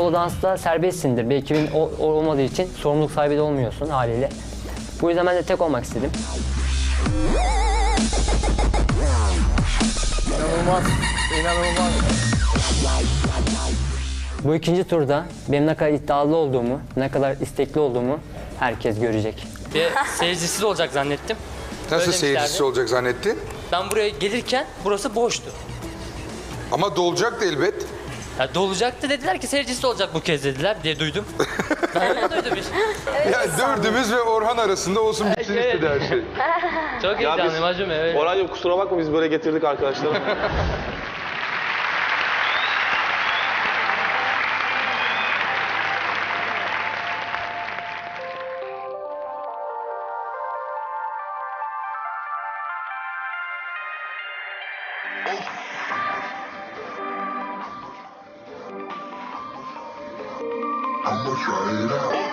solo dansta serbestsindir. Bir ekibin olmadığı için sorumluluk sahibi de olmuyorsun haliyle. Bu yüzden ben de tek olmak istedim. İnanılmaz. İnanılmaz. Bu ikinci turda benim ne kadar iddialı olduğumu, ne kadar istekli olduğumu herkes görecek. Ve seyircisiz olacak zannettim. Nasıl Öyle seyircisi olacak zannettin? Ben buraya gelirken burası boştu. Ama dolacaktı elbet. Ya dolacaktı dediler ki seyircisi olacak bu kez dediler diye duydum. ben öyle duydum işte. Ya dördümüz ve Orhan arasında olsun bitsin Evet. istedi her şey. Çok Ya heyecanlıyım biz, hacım evet. Orhan'cığım kusura bakma biz böyle getirdik arkadaşlar. I'ma try it out.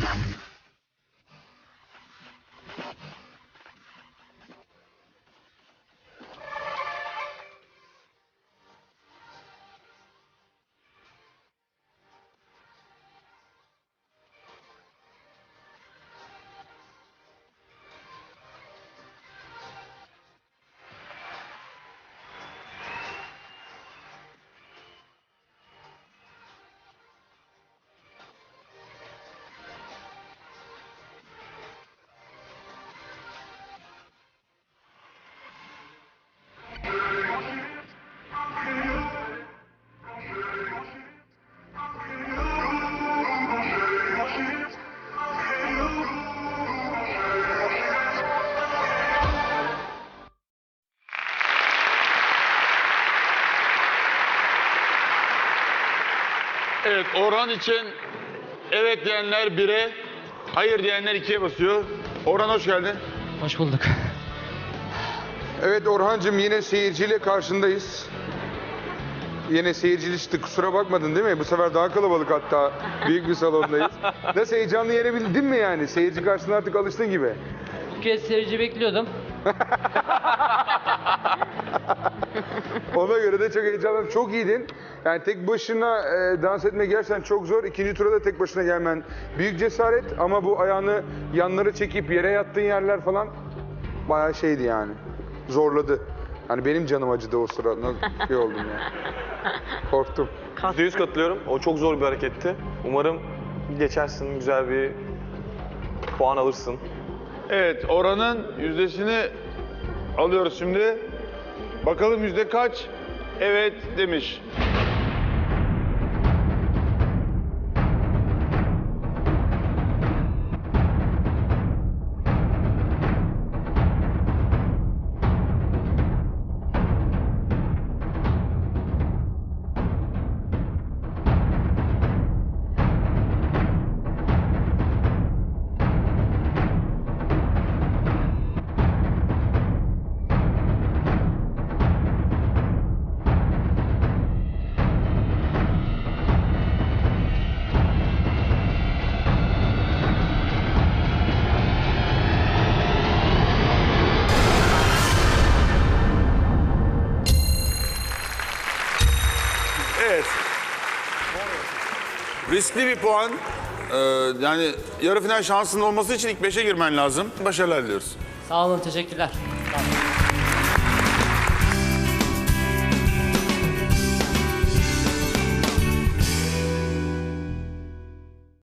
Thank you. Evet Orhan için evet diyenler 1'e, hayır diyenler 2'ye basıyor. Orhan hoş geldin. Hoş bulduk. Evet Orhancığım yine seyirciyle karşındayız. Yine seyircili çıktı. Kusura bakmadın değil mi? Bu sefer daha kalabalık hatta. Büyük bir salondayız. Nasıl heyecanlı yenebildin mi yani? Seyirci karşısına artık alıştın gibi. Bu kez seyirci bekliyordum. Ona göre de çok heyecanlı. Çok iyiydin. Yani tek başına e, dans etmek gerçekten çok zor. İkinci tura da tek başına gelmen büyük cesaret. Ama bu ayağını yanlara çekip yere yattığın yerler falan bayağı şeydi yani. Zorladı. Yani benim canım acıdı o sıra. Nasıl şey oldum yani. Korktum. %100 katılıyorum. O çok zor bir hareketti. Umarım geçersin, güzel bir puan alırsın. Evet Orhan'ın yüzdesini alıyoruz şimdi. Bakalım yüzde kaç? Evet demiş. Riskli bir puan. Ee, yani yarı final şansının olması için ilk beşe girmen lazım. Başarılar diliyoruz. Sağ olun teşekkürler.